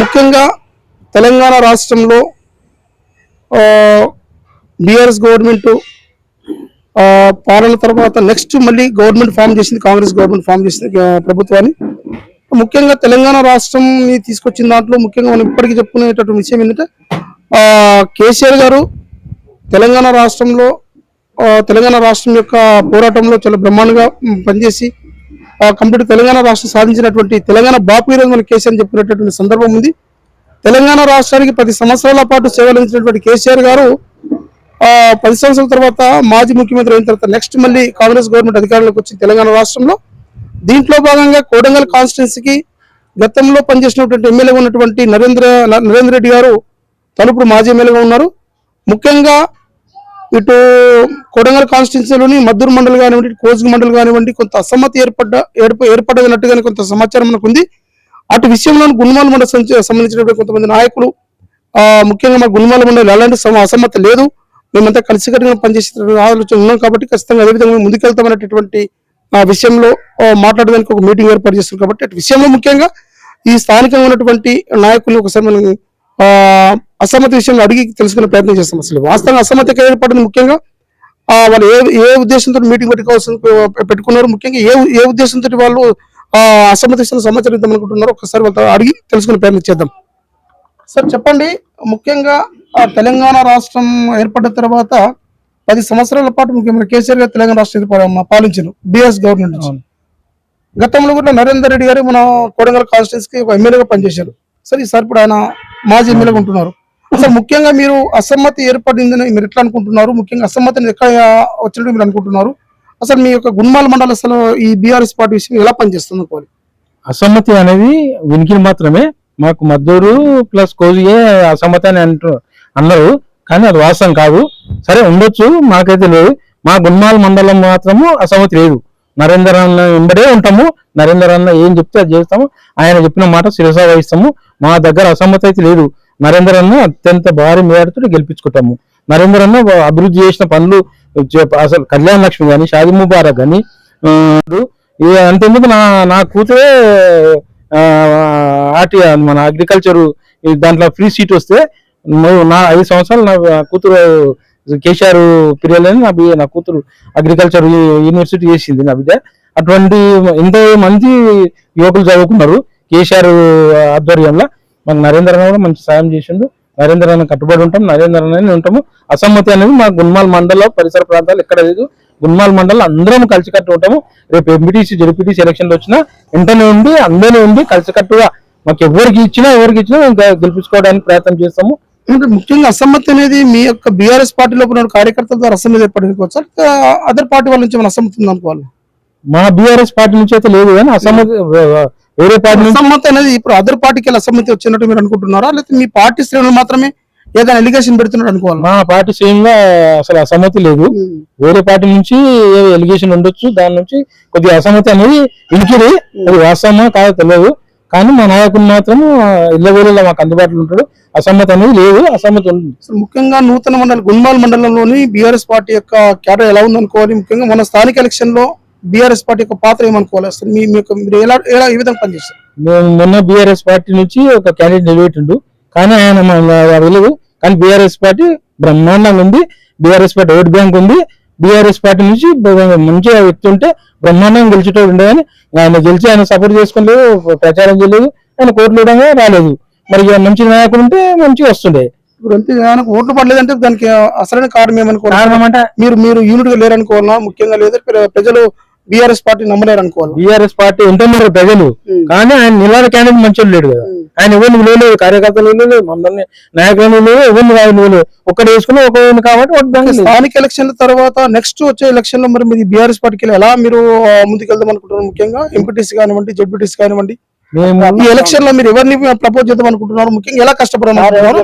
ముఖ్యంగా తెలంగాణ రాష్ట్రంలో BRS government పాలన తర్వాత నెక్స్ట్ మళ్ళీ గవర్నమెంట్ ఫామ్ చేసింది కాంగ్రెస్ గవర్నమెంట్ ఫామ్ చేసింది ప్రభుత్వాన్ని. ముఖ్యంగా తెలంగాణ రాష్ట్రం తీసుకొచ్చిన దాంట్లో ముఖ్యంగా మనం ఇప్పటికీ చెప్పుకునేటటువంటి విషయం ఏంటంటే కేసీఆర్ గారు తెలంగాణ రాష్ట్రంలో తెలంగాణ రాష్ట్రం యొక్క పోరాటంలో చాలా బ్రహ్మాండంగా పనిచేసి కంప్లీట్ తెలంగాణ రాష్ట్రం సాధించినటువంటి తెలంగాణ బాపు ఈరోజు మన కేసీఆర్ చెప్పినటువంటి సందర్భం ఉంది. తెలంగాణ రాష్ట్రానికి పది సంవత్సరాల పాటు సేవలు అందించినటువంటి కేసీఆర్ గారు పది సంవత్సరాల తర్వాత మాజీ ముఖ్యమంత్రి అయిన తర్వాత నెక్స్ట్ మళ్ళీ కాంగ్రెస్ గవర్నమెంట్ అధికారంలోకి వచ్చింది తెలంగాణ రాష్ట్రంలో దీంట్లో భాగంగా కోడంగల్ కాన్స్టిట్యున్సీకి గతంలో పనిచేసినటువంటి ఎమ్మెల్యేగా ఉన్నటువంటి నరేంద్ర నరేంద్ర రెడ్డి గారు తలుపుడు మాజీ ఎమ్మెల్యేగా ఉన్నారు. ముఖ్యంగా ఇటు కొడంగల్ కాన్స్టిట్యున్సీలోని మద్దూరు మండలి కానివ్వండి కోజ్గి మండలి కానివ్వండి కొంత అసమ్మతి ఏర్పడ్డ ఏర్ప ఏర్పడనట్టుగానే కొంత సమాచారం మనకు ఉంది అటు విషయంలో గుణమాల మండలి సంబంధించినటువంటి కొంతమంది నాయకులు ముఖ్యంగా మా గుణమాల మండలి ఎలాంటి అసమ్మతి లేదు. మేమంతా కలిసికట్టుగా పనిచేసే ఆలోచన ఉన్నాం కాబట్టి ఖచ్చితంగా అదేవిధంగా ముందుకెళ్తామనేటటువంటి విషయంలో మాట్లాడడానికి ఒక మీటింగ్ ఏర్పాటు చేస్తున్నాం కాబట్టి అటు విషయంలో ముఖ్యంగా ఈ స్థానికంగా ఉన్నటువంటి నాయకులు ఒకసారి మనం అసమ్మతి విషయంలో అడిగి తెలుసుకునే ప్రయత్నం చేస్తాం అసలు. వాస్తవంగా అసమ్మతి ఏర్పడింది ముఖ్యంగా ఆ, వాళ్ళు ఏ ఏ ఉద్దేశంతో మీటింగ్ పెట్టుకోవాల్సిన పెట్టుకున్నారు ముఖ్యంగా ఏ ఏ ఉద్దేశంతో వాళ్ళు ఆ, అసమ్మతి విషయంలో సమాచారం ఇద్దాం అనుకుంటున్నారు ఒకసారి వాళ్ళతో అడిగి తెలుసుకునే ప్రయత్నం చేద్దాం. సార్ చెప్పండి. ముఖ్యంగా ఆ తెలంగాణ రాష్ట్రం ఏర్పడిన తర్వాత పది సంవత్సరాల పాటు ముఖ్యమంత్రి కేసీఆర్ గారు తెలంగాణ రాష్ట్రం పాలించారు బిఎస్ గవర్నమెంట్. గతంలో కూడా నరేందర్ రెడ్డి గారు మన కోడంగల్ కాన్స్టిట్యూన్స్కి ఒక ఎమ్మెల్యేగా పనిచేశారు. సరే ఈసారి ఇప్పుడు ఆయన మాజీ ఎమ్మెల్యేగా ఉంటున్నారు. అసలు ముఖ్యంగా మీరు అసమ్మతి ఏర్పడిందని మీరు ఎట్లా అనుకుంటున్నారు? ముఖ్యంగా అసమ్మతిని ఎక్కడ వచ్చినట్టు మీరు అనుకుంటున్నారు? అసలు మీ యొక్క గుణమాల మండల అసలు ఈ బీఆర్ఎస్ పార్టీ విషయం ఎలా పనిచేస్తుంది అనుకోవాలి అసమ్మతి అనేది వినికి మాత్రమే. మాకు మద్దూరు ప్లస్ కోజిగే అసమ్మతి అని అంటారు అన్నారు. కానీ అది వాస్తవం కాదు. సరే ఉండొచ్చు. మాకైతే లేదు. మా గున్మాల్ మండలం మాత్రము అసమ్మతి లేదు. నరేందర్ అన్న వెంబడే ఉంటాము. నరేందర్ అన్న ఏం చెప్తే అది చేస్తాము. ఆయన చెప్పిన మాట శిరసా వహిస్తాము మా దగ్గర అసమ్మతి అయితే లేదు. నరేందర్ అన్న అత్యంత భారీ మేరతో గెలిపించుకుంటాము. నరేందర్ అన్న అభివృద్ధి చేసిన పనులు అసలు కళ్యాణ లక్ష్మి కానీ షాది ముబారక్ కానీ ఇక నా నా కూతురే ఆ, ఆర్టీ మన అగ్రికల్చర్ దాంట్లో ఫ్రీ సీట్ వస్తే నువ్వు నా ఐదు సంవత్సరాలు నా కూతురు కేసీఆర్ పీరియడ్ అని నా బి- నా కూతురు అగ్రికల్చర్ యూనివర్సిటీ చేసింది నా బిడ్డ. అటువంటి ఎంతో మంది యువకులు చదువుకున్నారు కేసీఆర్ ఆధ్వర్యంలో. మాకు నరేంద్ర అన్న కూడా మంచి సాయం చేసిండు. నరేంద్ర అన్న కట్టుబడి ఉంటాం నరేంద్ర అన్న ఉంటాము. అసమ్మతి అనేది మా గున్మాల్ మండలం పరిసర ప్రాంతాలు ఎక్కడ లేదు. గున్మాల్ మండలం అందరం కలిసికట్టు ఉంటాము రేపు ఎంపీటీసీ జెడ్పీటీసీ ఎలక్షన్లు వచ్చినా వెంటనే ఉండి అందరినీ ఉండి కలిసికట్టుగా మాకు ఎవరికి ఇచ్చినా ఎవరికి ఇచ్చినా మేము గెలిపించుకోవడానికి ప్రయత్నం చేస్తాము. ముఖ్యంగా అసమ్మతి అనేది మీ యొక్క బీఆర్ఎస్ పార్టీలో ఉన్న కార్యకర్తల ద్వారా అసమ్మతి ఏర్పడింది సార్ అదర్ పార్టీ వాళ్ళ నుంచి మన అసమ్మతి ఉంది అనుకోవాలి మా బీఆర్ఎస్ పార్టీ నుంచి అయితే లేదు కానీ అసమ్మతి వేరే పార్టీ అసమ్మతి అనేది ఇప్పుడు అదర్ పార్టీకి వెళ్ళి అసమ్మతి వచ్చినట్టు మీరు అనుకుంటున్నారా? లేకపోతే మీ పార్టీ శ్రేణులు మాత్రమే ఏదైనా ఎలిగేషన్ పెడుతున్నట్టు అనుకోవాలి? మా పార్టీ గా అసలు అసమ్మతి లేదు. వేరే పార్టీ నుంచి ఎలిగేషన్ ఉండొచ్చు దాని నుంచి కొద్దిగా అసమ్మతి అనేది ఇంకిరి అది వాస్తవమా కాదో తెలియదు. కానీ మా నాయకుడు మాత్రం ఇళ్ళవేళలో మాకు అందుబాటులో ఉంటాడు. అసమ్మతి అనేది లేదు అసమ్మతి అసలు ముఖ్యంగా నూతన మండలి గున్మాల్ మండలంలోని బీఆర్ఎస్ పార్టీ యొక్క క్యాడర్ ఎలా ఉంది అనుకోవాలి ముఖ్యంగా మన స్థానిక ఎలక్షన్లో బీఆర్ఎస్ పార్టీ యొక్క పాత్ర ఏమనుకోవాలి? అసలు మీ మీ యొక్క మీరు ఎలా ఎలా ఈ విధంగా పనిచేస్తారు? మేము మొన్న బీఆర్ఎస్ పార్టీ నుంచి ఒక క్యాండిడేట్ నిలబెట్టిండు. కానీ ఆయన తెలియదు కానీ బీఆర్ఎస్ పార్టీ బ్రహ్మాండంగా ఉంది. బీఆర్ఎస్ పార్టీ ఓట్ బ్యాంక్ ఉంది. బీఆర్ఎస్ పార్టీ నుంచి మంచిగా వ్యక్తి ఉంటే బ్రహ్మాండంగా గెలిచేటోడు ఉండే కానీ ఆయన గెలిచి ఆయన సపోర్ట్ చేసుకోలేదు ప్రచారం చేయలేదు. ఆయన కోట్లు ఇవ్వడంగా రాలేదు. మరి మంచి నాయకుడు ఉంటే మంచిగా వస్తుండే. ఇప్పుడు అంతే ఆయనకు ఓట్లు పడలేదంటే దానికి అసలైన కారణం ఏమనుకోవాలి? కారణం అంటే మీరు మీరు యూనిట్గా లేరనుకోవాలా ముఖ్యంగా లేదా. ప్ర- ప్రజలు బీఆర్ఎస్ పార్టీ నమ్మలేరు అనుకోవాలి. బీఆర్ఎస్ పార్టీ ఎంటున్నారు ప్రజలు? కానీ ఆయన నిలబడే క్యాండిడేట్ మంచోడు లేడు కదా. ఆయన ఎవరిని విలువలేదు కార్యకర్తలు విలువలేదు మమ్మల్ని నాయకులను విలువలేదు ఎవరిని కాదు విలువలేదు ఒక్కటి వేసుకుని ఒక కాబట్టి ఓటు లేదు. స్థానిక ఎలక్షన్ల తర్వాత నెక్స్ట్ వచ్చే ఎలక్షన్లో మరి మీరు బీఆర్ఎస్ పార్టీకి ఎలా మీరు ముందుకెళ్దాం అనుకుంటున్నారు ముఖ్యంగా? ఎంపీటీసీ కానివ్వండి జడ్పీటీసీ కానివ్వండి. ఈ ఎలక్షన్లో మీరు ఎవరిని ప్రపోజ్ చేద్దాం అనుకుంటున్నారు ముఖ్యంగా ఎలా కష్టపడాలనుకుంటున్నారు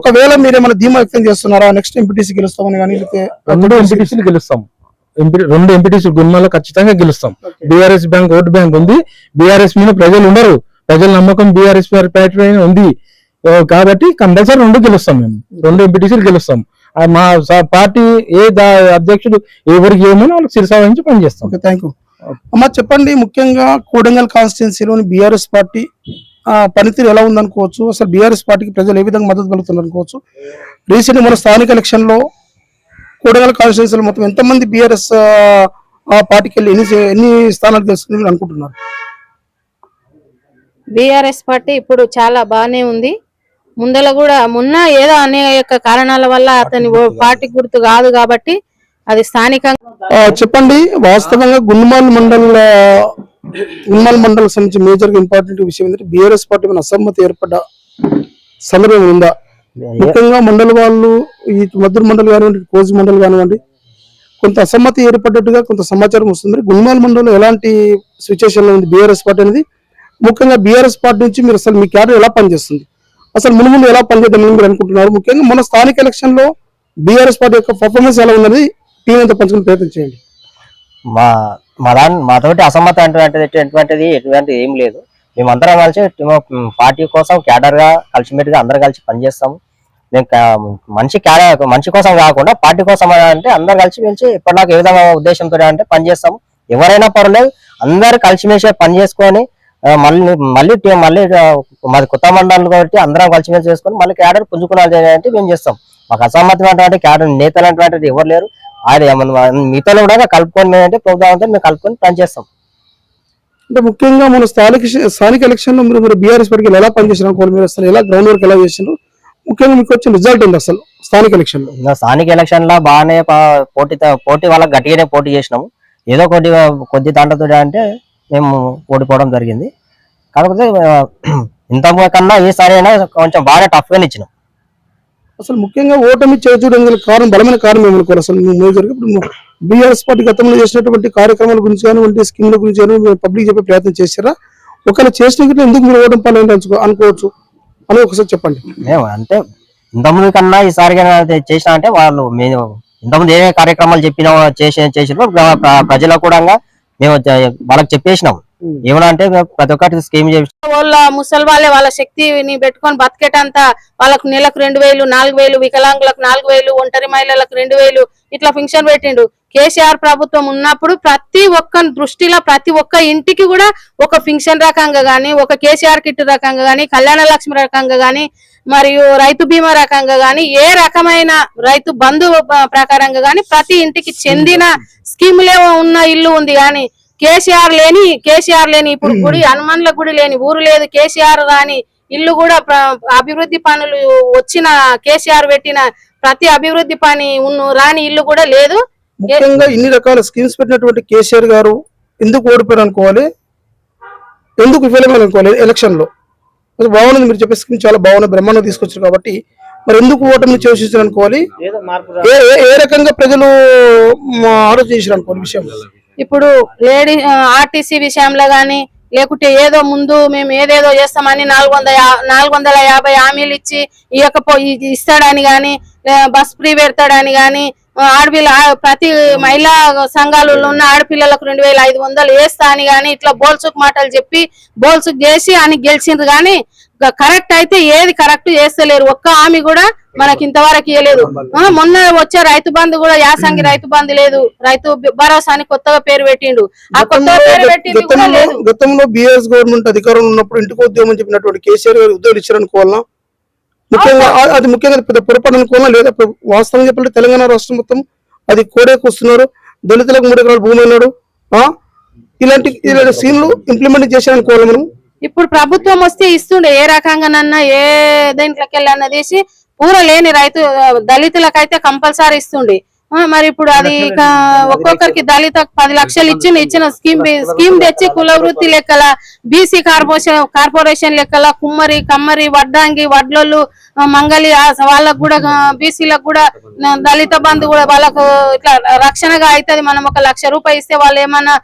ఒకవేళ మీరు ఏమైనా ధీమా వ్యక్తం చేస్తున్నారా? నెక్స్ట్ ఎంపీటీసీ గెలుస్తామని కానీ ఎంపీటీసీలు గెలుస్తాం. రెండు ఎంపీటీసీ గున్మాలో ఖచ్చితంగా గెలుస్తాం. బీఆర్ఎస్ బ్యాంక్ ఓటు బ్యాంక్ ఉంది. బీఆర్ఎస్ మీద ప్రజలు ఉండరు. ప్రజల నమ్మకం బీఆర్ఎస్ పైన ఉంది. కాబట్టి కంపల్సరీ రెండు గెలుస్తాం మేము. రెండు ఎంపీటీసీలు గెలుస్తాం. మా పార్టీ ఏ దా- అధ్యక్షుడు ఎవరికి ఏమో వాళ్ళకి శిరసా వహించి పనిచేస్తాం. ఓకే థ్యాంక్ యూ అమ్మ చెప్పండి ముఖ్యంగా కోడంగల్ కాన్స్టిట్యున్సీలోని బీఆర్ఎస్ పార్టీ పనితీరు ఎలా ఉందనుకోవచ్చు? అసలు బీఆర్ఎస్ పార్టీకి ప్రజలు ఏ విధంగా మద్దతు పలుకుతున్నారు అనుకోవచ్చు రీసెంట్ మన స్థానిక ఎలక్షన్లో కోడంగల్ కాన్స్టిట్యున్సీలో మొత్తం ఎంతమంది బీఆర్ఎస్ పార్టీకి వెళ్ళి ఎన్ని ఎన్ని స్థానాలు తెలుసుకుని మీరు అనుకుంటున్నారు బీఆర్ఎస్ పార్టీ ఇప్పుడు చాలా బాగానే ఉంది. ముందల కూడా మొన్న ఏదో అనేక కారణాల వల్ల అతని పార్టీ గుర్తు కాదు. కాబట్టి అది స్థానికంగా చెప్పండి వాస్తవంగా గుండ్మాల్ మండల్ గుండ్మాల్ మండల్ సంబంధించి మేజర్ ఇంపార్టెంట్ విషయం ఏంటంటే బీఆర్ఎస్ పార్టీ మీద అసమ్మతి ఏర్పడ్డ సందర్భం ఉందా? ముఖ్యంగా మండలి వాళ్ళు ఈ మద్దూరు మండలి కానివ్వండి కోజి మండలి కానివ్వండి కొంత అసమ్మతి ఏర్పడ్డట్టుగా కొంత సమాచారం వస్తుంది. మరి గుండ్మాల్ మండలంలో ఎలాంటి సిచ్యువేషన్లో ఉంది? బీఆర్ఎస్ పార్టీ అనేది ముఖ్యంగా బీఆర్ఎస్ పార్టీ నుంచి మీరు అసలు మీ క్యాడర్ ఎలా పనిచేస్తుంది? అసలు ముందు ముందు ఎలా పనిచేద్దామని మీరు అనుకుంటున్నారు? ముఖ్యంగా మన స్థానిక ఎలక్షన్లో బీఆర్ఎస్ పార్టీ యొక్క పర్ఫార్మెన్స్ ఎలా ఉందని టీం అంతా పంచుకుని ప్రయత్నం చేయండి. మా మా దాని మాతోటి అసమ్మతి అటువంటిది ఎటువంటిది ఎటువంటిది ఏం లేదు. మేమందరం కలిసి పార్టీ కోసం క్యాడర్గా కలిసిమెట్టుగా అందరం కలిసి పనిచేస్తాము. మేము మంచి మనిషి క్యాడర్ మనిషి కోసం కాకుండా పార్టీ కోసం అంటే అందరు కలిసి మెలిసి ఇప్పటిదాకా ఏ విధంగా ఉద్దేశంతో అంటే పనిచేస్తాము. ఎవరైనా పర్లేదు అందరు కలిసిమెలిసి పని చేసుకొని మళ్ళీ మళ్ళీ మళ్ళీ మాది కొత్త మండలాలు కాబట్టి అందరం కలిసిమెలిసి చేసుకొని మళ్ళీ క్యాడర్ పుంజుకున్నది అంటే మేము చేస్తాం. మాకు అసమ్మతి అంటే క్యాడర్ నేతలు అంటే ఎవరు లేరు. అది మన మీతో కూడా కలుపుకొని మేము అంటే మేము కలుపుకొని పనిచేస్తాం. అంటే ముఖ్యంగా మన స్థానిక స్థానిక ఎలక్షన్లో మీరు మీరు బీఆర్ఎస్ పార్టీకి ఎలా పనిచేసిన అనుకోవాలి మీరు అసలు ఎలా గ్రౌండ్ వర్క్ ఎలా చేసినారు ముఖ్యంగా మీకు వచ్చిన రిజల్ట్ ఏంటి అసలు స్థానిక ఎలక్షన్లో ఇంకా స్థానిక ఎలక్షన్లో బాగానే పోటీ పోటీ వాళ్ళకి గట్టిగానే పోటీ చేసినాము. ఏదో కొద్ది కొద్ది దాంట్లతో అంటే మేము ఓడిపోవడం జరిగింది. కాకపోతే ఇంత కన్నా ఈసారి అయినా కొంచెం బాగా టఫ్ గానే ఇచ్చినాం. అసలు ముఖ్యంగా ఓటమి చేర్చడం గల కారణం బలమైన కారణం ఏమనుకోవాలి అసలు మీ మేజర్ ఇప్పుడు బీఆర్ఎస్ పార్టీ గతంలో చేసినటువంటి కార్యక్రమాల గురించి కానివ్వండి స్కీమ్ల గురించి కానీ పబ్లిక్ చెప్పే ప్రయత్నం చేశారా? ఒకవేళ చేసిన గిట్ల ఎందుకు మీరు ఓటమి పాలైంది అనుకో అనుకోవచ్చు? అని ఒకసారి చెప్పండి. మేము అంటే ఇంతకుముందు కన్నా ఈసారి చేసినా అంటే వాళ్ళు మేము ఇంతకుముందు ఏ కార్యక్రమాలు చెప్పినా చేసి చేసినా ప్ర- ప్ర- ప్రజలకు కూడా మేము వాళ్ళకి చెప్పేసినాం. ఏమన్నా అంటే ప్రతి ఒక్కటి స్కీమ్ చేసి వాళ్ళ ముసలి వాళ్ళే వాళ్ళ శక్తిని పెట్టుకొని బతికేటంత వాళ్ళకు నెలకు రెండు వేలు నాలుగు వేలు వికలాంగులకు నాలుగు వేలు ఒంటరి మహిళలకు రెండు వేలు ఇట్లా ఫంక్షన్ పెట్టిండు. కేసీఆర్ ప్రభుత్వం ఉన్నప్పుడు ప్రతి ఒక్క దృష్టిలో ప్రతి ఒక్క ఇంటికి కూడా ఒక ఫంక్షన్ రకంగా గానీ ఒక కేసీఆర్ కిట్ రకంగా గానీ కళ్యాణ లక్ష్మి రకంగా గానీ మరియు రైతు బీమా రకంగా గానీ ఏ రకమైన రైతు బంధు ప్రకారంగా గానీ ప్రతి ఇంటికి చెందిన స్కీములే ఉన్న ఇల్లు ఉంది. గానీ కేసీఆర్ లేని కేసీఆర్ లేని ఇప్పుడు గుడి హనుమాన్ల గుడి లేని ఊరు లేదు. కేసీఆర్ రాని ఇల్లు కూడా అభివృద్ధి పనులు వచ్చిన కేసీఆర్ పెట్టిన ప్రతి అభివృద్ధి పని ఉన్న రాని ఇల్లు కూడా లేదు. ముఖ్యంగా ఇన్ని రకాల స్కీమ్స్ పెట్టినటువంటి కేసీఆర్ గారు ఎందుకు ఓడిపోయారు అనుకోవాలి? ఎందుకు విఫలమైన అనుకోవాలి ఎలక్షన్లో? అది బాగున్నది మీరు చెప్పే స్కీమ్ చాలా బాగున్నది బ్రహ్మాండం తీసుకొచ్చారు కాబట్టి మరి ఎందుకు ఓటమిని చేసేసారు అనుకోవాలి? ఏ రకంగా ప్రజలు ఆలోచించారు ఆలోచన చేశారు అనుకోవాలి విషయం ఇప్పుడు లేడీ ఆర్టీసీ విషయంలో గాని లేకుంటే ఏదో ముందు మేము ఏదేదో చేస్తామని నాలుగు వందల నాలుగు వందల యాభై హామీలు ఇచ్చి ఇవ్వకపో ఇ- ఇస్తాడని గాని బస్ ఫ్రీ పెడతాడని గాని ఆడపిల్ల ప్రతి మహిళా సంఘాలలో ఉన్న ఆడపిల్లలకు రెండు వేల ఐదు వందలు వేస్తా అని గాని ఇట్లా బోల్సుక్ మాటలు చెప్పి బోల్సుక్ చేసి అని గెలిచిండ్రు గాని కరెక్ట్ అయితే ఏది కరెక్ట్ చేస్తలేరు. ఒక్క హామీ కూడా మనకి ఇంతవరకు ఇవ్వలేదు మొన్న వచ్చే రైతు బంధు కూడా యాసంగి రైతు బంధు లేదు. రైతు భరోసా అని కొత్తగా పేరు పెట్టిండు. ఆ కొత్తగా పేరు పెట్టింది కూడా గతంలో బిఎస్ గవర్నమెంట్ అధికారంలో ఉన్నప్పుడు ఇంటికి ఉద్యోగం చెప్పినటువంటి కేసీఆర్ గారు ఉద్యోగాలు ఇచ్చారు అనుకోవాలా ముఖ్యంగా అది ముఖ్యంగా పెద్ద పొరపాటు అనుకోవాలా? లేదా వాస్తవం చెప్పాలంటే తెలంగాణ రాష్ట్రం మొత్తం అది కోడేకి వస్తున్నారు. దళితులకు మూడు ఎకరాల భూమి అన్నాడు. ఆ? ఇలాంటి ఇలాంటి సీన్లు ఇంప్లిమెంట్ చేశారు అనుకోవాలి మనం? ఇప్పుడు ప్రభుత్వం వస్తే ఇస్తుండే ఏ రకంగానన్నా ఏ దేంట్లోకి వెళ్ళన్నా తీసి పూర లేని రైతు దళితులకైతే కంపల్సరీ ఇస్తుండే. మరి ఇప్పుడు అది ఒక్కొక్కరికి దళిత పది లక్షలు ఇచ్చిన ఇచ్చిన స్కీమ్ స్కీమ్ తెచ్చి కుల వృత్తి లెక్కల బీసీ కార్పొరేషన్ కార్పొరేషన్ లెక్కల కుమ్మరి కమ్మరి వడ్డాంగి వడ్లోళ్ళు ఆ, మంగళి వాళ్ళకు కూడా బీసీలకు కూడా దళిత బంధు కూడా వాళ్ళకు ఇట్లా రక్షణగా అవుతుంది. మనం ఒక లక్ష రూపాయలు ఇస్తే వాళ్ళు ఏమన్నా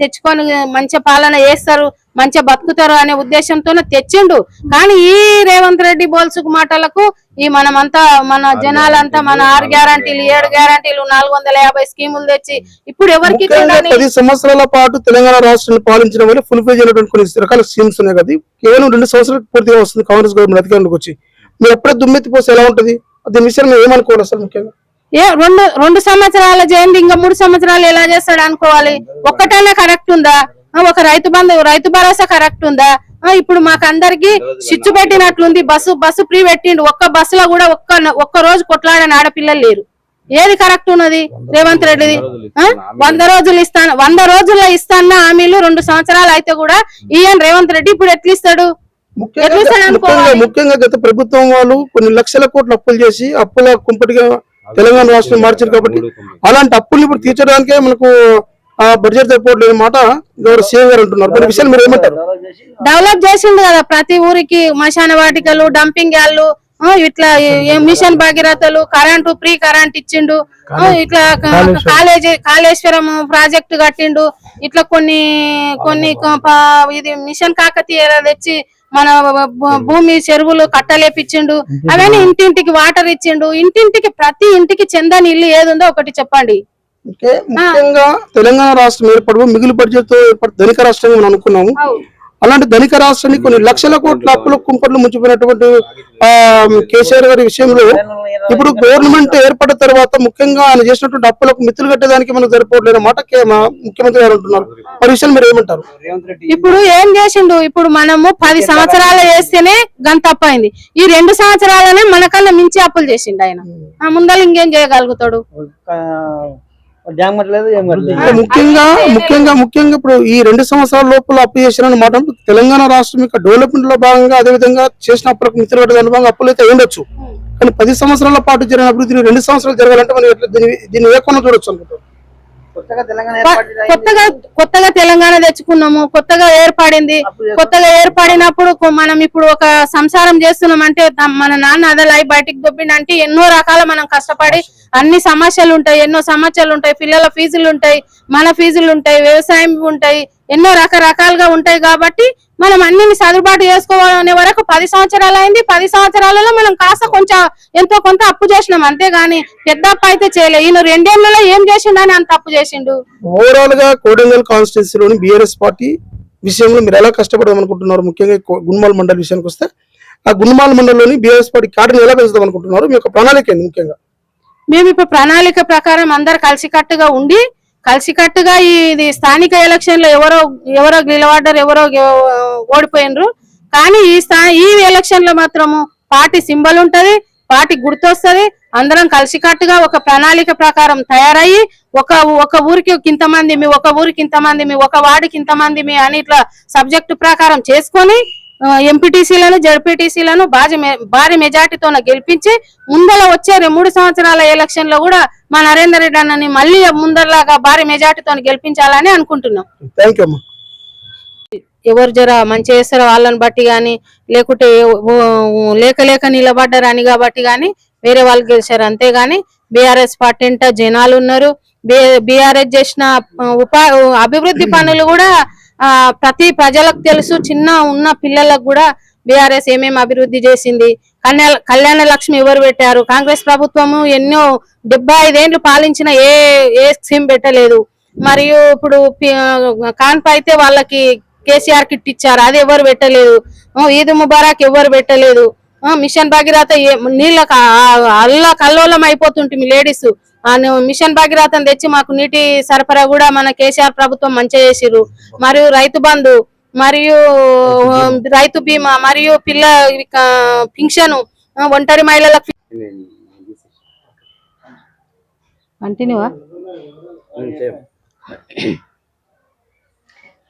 తెచ్చుకొని మంచి పాలన చేస్తారు మంచిగా బతుకుతారు అనే ఉద్దేశంతోనే తెచ్చిండు. కానీ ఈ రేవంత్ రెడ్డి బోల్సుకు మాటలకు ఈ మనమంతా మన జనాలంతా మన ఆరు గ్యారంటీలు ఏడు గ్యారంటీలు నాలుగు వందల యాభై స్కీములు తెచ్చి ఇప్పుడు ఎవరికి పది సంవత్సరాల పాటు తెలంగాణ రాష్ట్రాన్ని పాలించడం వల్ల ఫుల్ పేజ్ అయినటువంటి కొన్ని రకాల స్కీమ్స్ ఉన్నాయి కదా. కేవలం రెండు సంవత్సరాలు పూర్తిగా వస్తుంది కాంగ్రెస్ గవర్నమెంట్ అధికారంలోకి వచ్చి. మీరు ఎప్పుడే దుమ్మెత్తి పోస్తే ఎలా ఉంటది? దీని విషయం ఏమనుకోవాలి అసలు ముఖ్యంగా? ఏ రెండు రెండు సంవత్సరాల చేయండి ఇంకా మూడు సంవత్సరాలు ఎలా చేస్తాడు అనుకోవాలి? ఒక్కటైనా కరెక్ట్ ఉందా? ఒక రైతు బంధు రైతు భరోసా కరెక్ట్ ఉందా? ఇప్పుడు మాకు అందరికి స్విచ్ పెట్టినట్లుంది. బస్సు బస్సు ఫ్రీ పెట్టిండు. ఒక్క బస్సులో కూడా ఒక్క ఒక్క రోజు కొట్లాడని ఆడపిల్లలు లేరు. ఏది కరెక్ట్ ఉన్నది? రేవంత్ రెడ్డిది? వంద రోజులు ఇస్తాను వంద రోజుల్లో ఇస్తాన్న హామీలు రెండు సంవత్సరాలు అయితే కూడా ఈయన రేవంత్ రెడ్డి ఇప్పుడు ఎట్లా ఇస్తాడు ముఖ్యంగా ఎట్లా ఇస్తాడు ముఖ్యంగా అనుకోవాలి? ముఖ్యంగా గత ప్రభుత్వం వాళ్ళు కొన్ని లక్షల కోట్ల అప్పులు చేసి అప్పుల కుంపటిగా తెలంగాణ రాష్ట్రం మార్చారు కాబట్టి అలాంటి అప్పుల్ని ఇప్పుడు తీర్చడానికే మనకు ఆ బడ్జెట్ సరిపోవట్లేదు మాట గౌరవ సీఎం గారు అంటున్నారు. కొన్ని విషయాలు మీరు ఏమంటారు? డెవలప్ చేసిండు కదా ప్రతి ఊరికి మశాన వాటికలు డంపింగ్ యాళ్ళు ఇట్లా మిషన్ భగీరథలు కరెంటు ఫ్రీ కరెంట్ ఇచ్చిండు ఆ, ఇట్లా కాలేజీ కాళేశ్వరం ప్రాజెక్టు కట్టిండు ఇట్లా కొన్ని కొన్ని ఇది మిషన్ కాకతీయ తెచ్చి మన భూమి చెరువులు కట్టలేపిచ్చిండు. అవన్నీ ఇంటింటికి వాటర్ ఇచ్చిండు. ఇంటింటికి ప్రతి ఇంటికి చెందని ఇల్లు ఏది ఉందో ఒకటి చెప్పండి. ముఖ్యంగా తెలంగాణ రాష్ట్రం ఏర్పడు మిగులు బడ్జెట్తో ఏర్పడు ధనిక రాష్ట్రంగా మనం అనుకున్నాము. అలాంటి ధనిక రాష్ట్రాన్ని కొన్ని లక్షల కోట్ల అప్పుల కుంపట్లు ముంచిపోయినటువంటి ఆ కేసీఆర్ గారి విషయంలో ఇప్పుడు గవర్నమెంట్ ఏర్పడిన తర్వాత ముఖ్యంగా ఆయన చేసినటువంటి అప్పులకు మిత్రులు కట్టేదానికి మనకు సరిపోవట్లేదు మాట ముఖ్యమంత్రి గారు అంటున్నారు. మరి విషయం మీరు ఏమంటారు? ఇప్పుడు ఏం చేసిండు? ఇప్పుడు మనము పది సంవత్సరాలు చేస్తేనే గంత అప్పు అయింది. ఈ రెండు సంవత్సరాలనే మనకన్నా మించి అప్పులు చేసిండు ఆయన. ఆ ముందర ఇంకేం చేయగలుగుతాడు? ముఖ్యంగా ముఖ్యంగా ముఖ్యంగా ఇప్పుడు ఈ రెండు సంవత్సరాల లోపల అప్పు చేసిన మాట తెలంగాణ రాష్ట్రం యొక్క డెవలప్మెంట్లో భాగంగా అదే విధంగా చేసిన అప్పులకు మిత్రులు భాగంగా అప్పులు అయితే ఉండొచ్చు. కానీ పది సంవత్సరాల పాటు జరిగిన అభివృద్ధి రెండు సంవత్సరాలు జరగాలంటే మనం ఎట్లా దీన్ని దీన్ని ఏ చూడొచ్చు అనుకుంటాం కొత్తగా. కొత్తగా తెలంగాణ తెచ్చుకున్నాము కొత్తగా ఏర్పడింది కొత్తగా ఏర్పడినప్పుడు మనం ఇప్పుడు ఒక సంసారం చేస్తున్నాం అంటే మన నాన్న అదలై బయటికి దొబ్బిండంటే ఎన్నో రకాల మనం కష్టపడి అన్ని సమస్యలు ఉంటాయి ఎన్నో సమస్యలు ఉంటాయి పిల్లల ఫీజులు ఉంటాయి మన ఫీజులు ఉంటాయి వ్యవసాయం ఉంటాయి ఎన్నో రకరకాలుగా ఉంటాయి కాబట్టి మనం అన్నిని సదుబాటు చేసుకోవాలనే వరకు పది సంవత్సరాలు అయింది. పది సంవత్సరాలలో మనం కాస్త కొంచెం ఎంతో కొంత అప్పు చేసినాం. అంతేగాని పెద్ద అప్పు అయితే చేయలే. ఈయన రెండేళ్ళలో ఏం చేసిండని అంత అప్పు చేసిండు? ఓవరాల్గా కోడంగల్ కాన్స్టిట్యున్సీలోని బీఆర్ఎస్ పార్టీ విషయంలో మీరు ఎలా కష్టపడదాం అనుకుంటున్నారు? ముఖ్యంగా గున్మాల్ మండలి విషయానికి వస్తే ఆ గున్మాల్ మండలిలోని బీఆర్ఎస్ పార్టీ కాటను ఎలా పెంచుదాం అనుకుంటున్నారు? మీ యొక్క ప్రణాళిక ముఖ్యంగా? మేము ఇప్పుడు ప్రణాళిక ప్రకారం అందరు కలిసికట్టుగా ఉండి కలిసికట్టుగా ఇది స్థానిక ఎలక్షన్లో ఎవరో ఎవరో నిలబడ్డారు ఎవరో ఓడిపోయినరు. కానీ ఈ స్థా ఈ ఎలక్షన్లో మాత్రము పార్టీ సింబల్ ఉంటది పార్టీ గుర్తొస్తది. అందరం కలిసికట్టుగా ఒక ప్రణాళిక ప్రకారం తయారయ్యి ఒక ఒక ఊరికి ఇంతమంది మీ ఒక ఊరికి ఇంతమంది మీ ఒక వార్డుకి ఇంతమంది మీ అని ఇట్లా సబ్జెక్టు ప్రకారం చేసుకొని ఎంపీటీసీలను జడ్పీటీసీలను భారీ భారీ మెజార్టీతో గెలిపించి ముందర వచ్చే మూడు సంవత్సరాల ఎలక్షన్లో కూడా మా నరేందర్ రెడ్డి అన్నని మళ్ళీ ముందరలాగా భారీ మెజార్టీతో గెలిపించాలని అనుకుంటున్నాం. ఎవరు జర మంచి చేస్తారో వాళ్ళని బట్టి గాని లేకుంటే లేక లేక నిలబడ్డారని కాబట్టి గాని వేరే వాళ్ళు గెలిచారు అంతేగాని బీఆర్ఎస్ పార్టీ అంట జనాలు ఉన్నారు. బీఆర్ఎస్ చేసిన ఉపా అభివృద్ధి పనులు కూడా ప్రతి ప్రజలకు తెలుసు చిన్న ఉన్న పిల్లలకు కూడా బీఆర్ఎస్ ఏమేమి అభివృద్ధి చేసింది. కళ్యాణ కళ్యాణ లక్ష్మి ఎవరు పెట్టారు? కాంగ్రెస్ ప్రభుత్వము ఎన్నో డెబ్బై ఐదేళ్ళు పాలించిన ఏ ఏ స్కీమ్ పెట్టలేదు. మరియు ఇప్పుడు పి- కాన్ప అయితే వాళ్ళకి కేసీఆర్ కిట్ ఇచ్చారు. అది ఎవరు పెట్టలేదు? ఈద్ ముబారక్ ఎవరు పెట్టలేదు? మిషన్ భగీరథ ఏ- నీళ్ళ అల్ల కల్లోలం అయిపోతుంటుంది లేడీస్. మిషన్ భగీరథను తెచ్చి మాకు నీటి సరఫరా కూడా మన కేసీఆర్ ప్రభుత్వం మంచిగా చేసిర్రు. మరియు రైతు బంధు మరియు రైతు బీమా మరియు పిల్ల పింఛను ఒంటరి మహిళలకు కంటిన్యూవా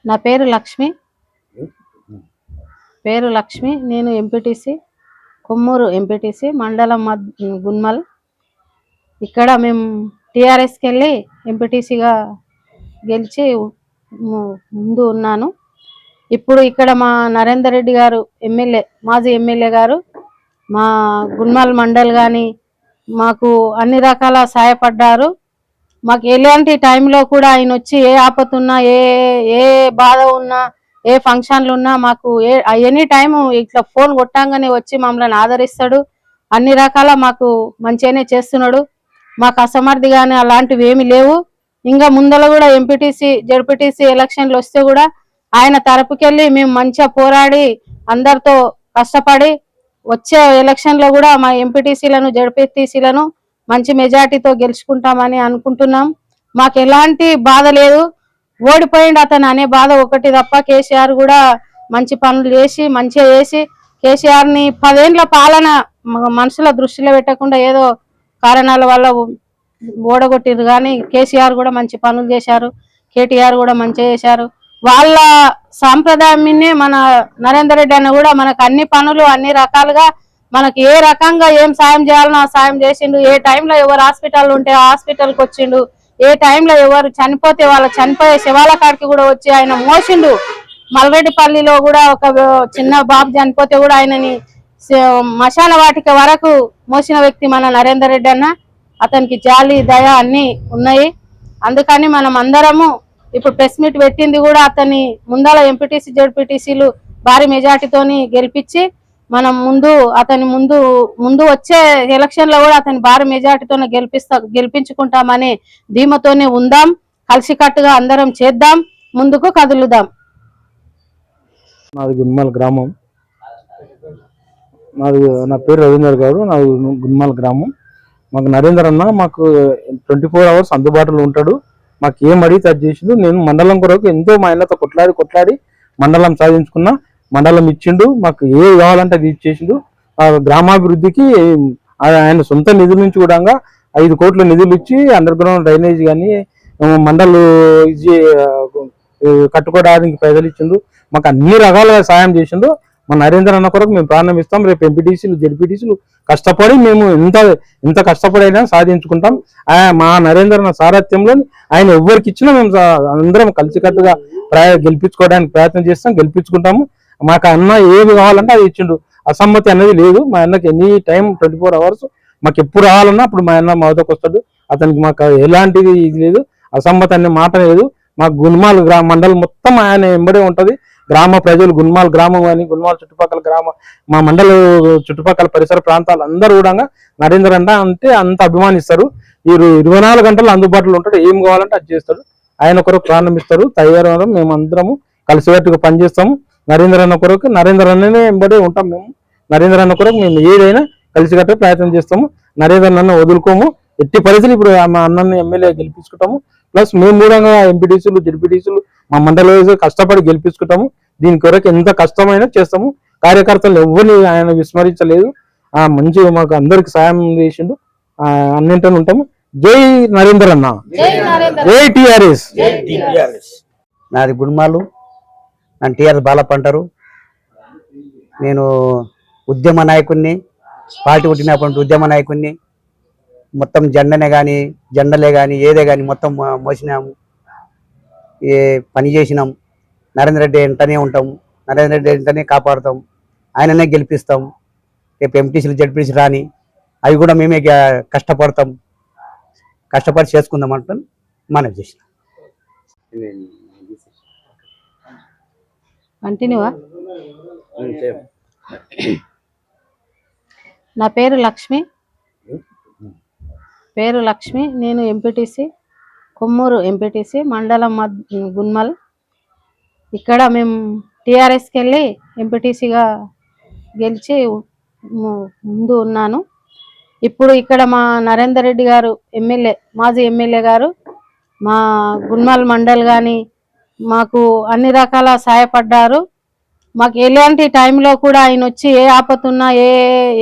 నా పేరు లక్ష్మి. పేరు లక్ష్మి నేను ఎంపీటీసీ కొమ్మూరు ఎంపీటీసీ మండలం గున్మల్. ఇక్కడ మేము టీఆర్ఎస్కి వెళ్ళి ఎంపీటీసీగా గెలిచి ముందు ఉన్నాను. ఇప్పుడు ఇక్కడ మా నరేందర్ రెడ్డి గారు ఎమ్మెల్యే మాజీ ఎమ్మెల్యే గారు మా గున్మల్ మండల్ కానీ మాకు అన్ని రకాల సహాయపడ్డారు మాకు ఎలాంటి టైంలో కూడా ఆయన వచ్చి ఏ ఆపత్తున్నా ఏ ఏ బాధ ఉన్నా ఏ ఫంక్షన్లు ఉన్నా మాకు ఏ ఎనీ టైం ఇట్లా ఫోన్ కొట్టంగానే వచ్చి మమ్మల్ని ఆదరిస్తాడు. అన్ని రకాల మాకు మంచిగానే చేస్తున్నాడు. మాకు అసమర్థి కానీ అలాంటివి ఏమి లేవు. ఇంకా ముందర కూడా ఎంపీటీసీ జడ్పీటీసీ ఎలక్షన్లు వస్తే కూడా ఆయన తరపుకెళ్ళి మేము మంచిగా పోరాడి అందరితో కష్టపడి వచ్చే ఎలక్షన్లో కూడా మా ఎంపీటీసీలను జడ్పీటీసీలను మంచి మెజార్టీతో గెలుచుకుంటామని అనుకుంటున్నాం. మాకు ఎలాంటి బాధ లేదు. ఓడిపోయిండు అతను అనే బాధ ఒకటి తప్ప కేసీఆర్ కూడా మంచి పనులు చేసి మంచిగా చేసి కేసీఆర్ని పదేండ్ల పాలన మనుషుల దృష్టిలో పెట్టకుండా ఏదో కారణాల వల్ల ఓడగొట్టిరు కానీ కేసీఆర్ కూడా మంచి పనులు చేశారు కేటీఆర్ కూడా మంచిగా చేశారు. వాళ్ళ సాంప్రదాయం మన నరేందర్ రెడ్డి అన్న కూడా మనకు అన్ని పనులు అన్ని రకాలుగా మనకి ఏ రకంగా ఏం సాయం చేయాలనో ఆ సాయం చేసిండు. ఏ టైంలో ఎవరు హాస్పిటల్ ఉంటే ఆ హాస్పిటల్కి వచ్చిండు. ఏ టైంలో ఎవరు చనిపోతే వాళ్ళ చనిపోయే శివాల కాడికి కూడా వచ్చి ఆయన మోసిండు. మల్రెడ్డిపల్లిలో కూడా ఒక చిన్న బాబు చనిపోతే కూడా ఆయనని శ్మశాన వాటిక వరకు మోసిన వ్యక్తి మన నరేందర్ రెడ్డి అన్న. అతనికి జాలి దయ అన్ని ఉన్నాయి. అందుకని మనం అందరము ఇప్పుడు ప్రెస్ మీట్ పెట్టింది కూడా అతన్ని ముందల ఎంపీటీసీ జడ్పీటీసీలు భారీ మెజార్టీతోని గెలిపించి మనం ముందు అతని ముందు ముందు వచ్చే ఎలక్షన్లో కూడా అతని భారీ మెజార్టీతోనే గెలిపిస్తా గెలిపించుకుంటామనే ధీమతోనే ఉందాం. కలిసికట్టుగా అందరం చేద్దాం. ముందుకు కదులుదాం. నాది గ్రామం. నాది నా పేరు రవీందర్ గారు నాది గుమ్మల గ్రామం. మాకు నరేందర్ అన్న మాకు ట్వంటీ ఫోర్ అవర్స్ అందుబాటులో ఉంటాడు. మాకు ఏం అడిగితే అది చేసిండు. నేను మండలం కొరకు ఎంతో మా ఆయనతో కొట్లాడి కొట్లాడి మండలం సాధించుకున్నా మండలం ఇచ్చిండు. మాకు ఏ కావాలంటే అది ఇచ్చేసిండు. ఆ గ్రామాభివృద్ధికి ఆయన సొంత నిధుల నుంచి కూడా ఐదు కోట్ల నిధులు ఇచ్చి అండర్ గ్రౌండ్ డ్రైనేజ్ కానీ మండలు ఇది కట్టుకోవడానికి పైసలు ఇచ్చిండు మాకు అన్ని రకాలుగా సాయం చేసిండు. మా నరేంద్ర అన్న కొరకు మేము ప్రాణం ఇస్తాం. రేపు ఎంపీటీసీలు జెడ్పీటీసీలు కష్టపడి మేము ఎంత ఎంత కష్టపడైనా సాధించుకుంటాం. మా నరేంద్ర అన్న సారథ్యంలో ఆయన ఎవరికి ఇచ్చినా మేము అందరం కలిసికట్టుగా ప్రయ గెలిపించుకోవడానికి ప్రయత్నం చేస్తాం గెలిపించుకుంటాము. మాకు అన్న ఏది కావాలంటే అది ఇచ్చిండు. అసమ్మతి అనేది లేదు. మా అన్నకి any time twenty four hours మాకు ఎప్పుడు రావాలన్నా అప్పుడు మా అన్న మా వద్దకు వస్తాడు. అతనికి మాకు ఎలాంటిది ఇది లేదు. అసమ్మతి అనే మాట లేదు. మాకు గున్మాల్ గ్రామ మండలం మొత్తం ఆయన ఎంబడే ఉంటుంది. గ్రామ ప్రజలు గున్మాల్ గ్రామం కానీ గున్మాల్ చుట్టుపక్కల గ్రామ మా మండల చుట్టుపక్కల పరిసర ప్రాంతాలు అందరూ కూడా నరేంద్ర అంట అంటే అంత అభిమానిస్తారు. ఈ ఇరవై నాలుగు గంటలు అందుబాటులో ఉంటాడు ఏం కావాలంటే అది చేస్తాడు ఆయన కొరకు ప్రారంభిస్తారు తయారు మేము అందరము కలిసికట్టుగా పనిచేస్తాము. నరేంద్ర అన్న కొరకు నరేంద్ర అన్ననే ఎంబడే ఉంటాం మేము. నరేంద్ర అన్న కొరకు మేము ఏదైనా కలిసికట్టుగా ప్రయత్నం చేస్తాము. నరేంద్ర అన్న వదులుకోము. ఎట్టి పరిస్థితులు ఇప్పుడు మా అన్నని ఎమ్మెల్యే గెలిపించుకుంటాము. ప్లస్ మేము కూడా ఎంపీటీసీలు జడ్పీటీసీలు మా మండల వైజ్ కష్టపడి గెలిపించుకుంటాము. దీని కొరకు ఎంత కష్టమైనా చేస్తాము. కార్యకర్తలు ఎవరిని ఆయన విస్మరించలేదు. ఆ మంచిగా మాకు అందరికి సాయం చేసిండు. ఆ అన్నింటిని ఉంటాము. జై నరేంద్ర అన్న. జై టిఆర్ఎస్. నాది గుణమాలు నన్ను టీఆర్ఎస్ బాలప్ప అంటారు నేను ఉద్యమ నాయకుడిని పార్టీ పుట్టినప్పటి నుంచి ఉద్యమ నాయకుడిని మొత్తం జెండనే కానీ జెండలే కానీ ఏదే కానీ మొత్తం మోసినాము ఏ పని చేసినాం. నరేంద్ర రెడ్డి వెంటనే ఉంటాం. నరేంద్ర రెడ్డి వెంటనే కాపాడుతాం. ఆయననే గెలిపిస్తాం. రేపు ఎంటీసీలు జడ్పీసీ రాని అవి కూడా మేమే కష్టపడతాం. కష్టపడి చేసుకుందాం అంటాం మనవి చేసిన. కంటిన్యూవా నా పేరు లక్ష్మి. పేరు లక్ష్మి నేను ఎంపీటీసీ కొమ్మూరు ఎంపీటీసీ మండలం మద్ గున్మల్. ఇక్కడ మేము టీఆర్ఎస్కి వెళ్ళి ఎంపీటీసీగా గెలిచి ముందు ఉన్నాను. ఇప్పుడు ఇక్కడ మా నరేందర్ రెడ్డి గారు ఎమ్మెల్యే మాజీ ఎమ్మెల్యే గారు మా గున్మల్ మండల్ కానీ మాకు అన్ని రకాల సహాయపడ్డారు మాకు ఎలాంటి టైంలో కూడా ఆయన వచ్చి ఏ ఆపత ఉన్నా ఏ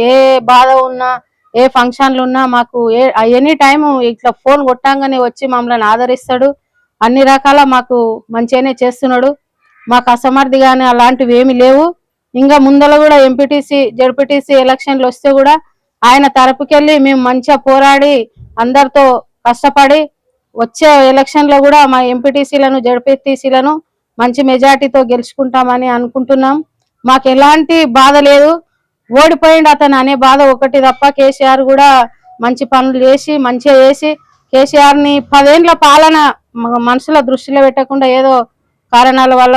ఏ బాధ ఉన్నా ఏ ఫంక్షన్లు ఉన్నా మాకు ఏ ఎనీ టైం ఇట్లా ఫోన్ కొట్టంగానే వచ్చి మమ్మల్ని ఆదరిస్తాడు. అన్ని రకాల మాకు మంచిగానే చేస్తున్నాడు. మాకు అసమర్థి కానీ అలాంటివి ఏమి లేవు. ఇంకా ముందల కూడా ఎంపీటీసీ జడ్పీటీసీ ఎలక్షన్లు వస్తే కూడా ఆయన తరపుకెళ్ళి మేము మంచిగా పోరాడి అందరితో కష్టపడి వచ్చే ఎలక్షన్లో కూడా మా ఎంపీటీసీలను జడ్పీటీసీలను మంచి మెజార్టీతో గెలుచుకుంటామని అనుకుంటున్నాం. మాకు ఎలాంటి బాధ లేదు. ఓడిపోయిండు అతను అనే బాధ ఒకటి తప్ప కేసీఆర్ కూడా మంచి పనులు చేసి మంచిగా చేసి కేసీఆర్ని పదేండ్ల పాలన మనుషుల దృష్టిలో పెట్టకుండా ఏదో కారణాల వల్ల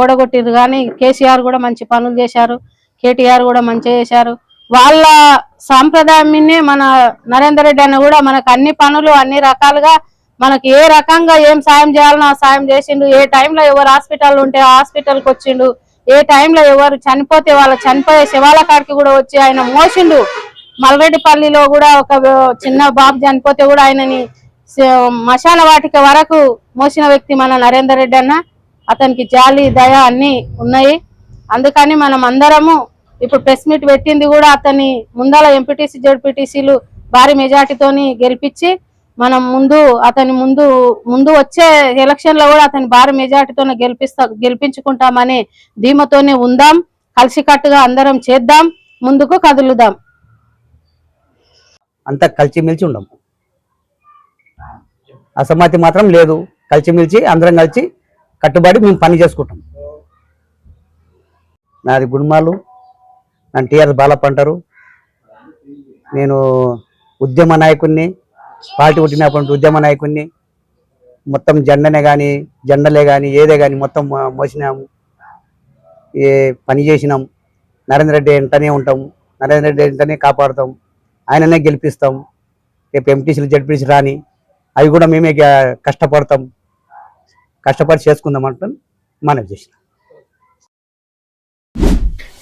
ఓడగొట్టిరు కానీ కేసీఆర్ కూడా మంచి పనులు చేశారు. కేటీఆర్ కూడా మంచిగా చేశారు. వాళ్ళ సాంప్రదాయాన్ని మన నరేందర్ రెడ్డి అన్న కూడా మనకు అన్ని పనులు అన్ని రకాలుగా మనకు ఏ రకంగా ఏం సాయం చేయాలనో ఆ సాయం చేసిండు. ఏ టైంలో ఎవరు హాస్పిటల్ ఉంటే ఆ హాస్పిటల్కి వచ్చిండు. ఏ టైంలో ఎవరు చనిపోతే వాళ్ళ చనిపోయే శివాల కాడికి కూడా వచ్చి ఆయన మోసిండు. మల్రెడ్డిపల్లిలో కూడా ఒక చిన్న బాబు చనిపోతే కూడా ఆయనని స- మశాన వాటిక వరకు మోసిన వ్యక్తి మన నరేందర్ రెడ్డి అన్న. అతనికి జాలి దయ అన్ని ఉన్నాయి. అందుకని మనం అందరము ఇప్పుడు ప్రెస్ మీట్ పెట్టింది కూడా అతన్ని ముందల ఎంపీటీసీ జడ్పీటీసీలు భారీ మెజార్టీతోని గెలిపించి మనం ముందు అతని ముందు ముందు వచ్చే ఎలక్షన్లో కూడా అతని భారీ మెజార్టీతోనే గెలిపిస్తా గెలిపించుకుంటామనే ధీమతోనే ఉందాం కలిసికట్టుగా అందరం చేద్దాం ముందుకు కదులుదాం. అంతా కలిసిమెలిసి ఉండం. అసమ్మతి మాత్రం లేదు. కలిసిమెలిసి అందరం కలిసి కట్టుబడి మేము పని చేసుకుంటాం. నాది గుణమాలు నన్ను టీఆర్ బాలప్ప అంటారు. నేను ఉద్యమ నాయకుడిని పార్టీ పుట్టినటువంటి ఉద్యమ నాయకుడిని మొత్తం జెండనే కానీ జెండలే కానీ ఏదే కానీ మొత్తం మోసినాము. ఏ పని చేసినాం. నరేంద్ర రెడ్డి వెంటనే ఉంటాం. నరేంద్ర రెడ్డి వెంటనే కాపాడుతాం. ఆయననే గెలిపిస్తాం. రేపు ఎంపీసీలు జడ్పీసీలు రాని అవి కూడా మేమే కష్టపడతాం. కష్టపడి చేసుకుందాం అంటాం మనవి చేసినాం.